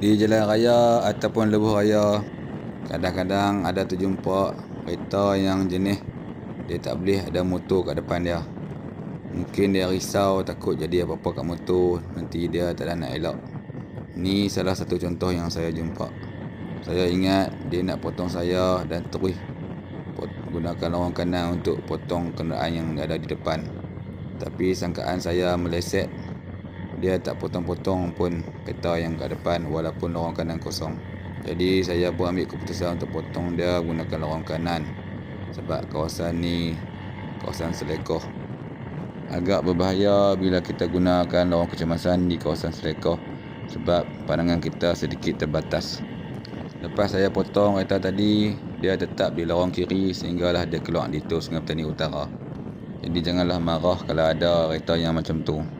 Di jalan raya ataupun lebuh raya Kadang-kadang ada terjumpa kereta yang jenis Dia tak boleh ada motor kat depan dia. Mungkin dia risau takut jadi apa-apa kat motor Nanti dia tak ada nak elok. Ni salah satu contoh yang saya jumpa. Saya ingat dia nak potong saya dan terus gunakan lorong kanan untuk potong kenderaan yang ada di depan. Tapi sangkaan saya meleset dia tak potong-potong pun kereta yang kat depan walaupun lorong kanan kosong. Jadi saya pun ambil keputusan untuk potong dia gunakan lorong kanan sebab kawasan ni kawasan selekoh. Agak berbahaya bila kita gunakan lorong kecemasan di kawasan selekoh sebab pandangan kita sedikit terbatas. Lepas saya potong kereta tadi, dia tetap di lorong kiri sehinggalah dia keluar di tol Sungai Petani Utara. Jadi janganlah marah kalau ada kereta yang macam tu.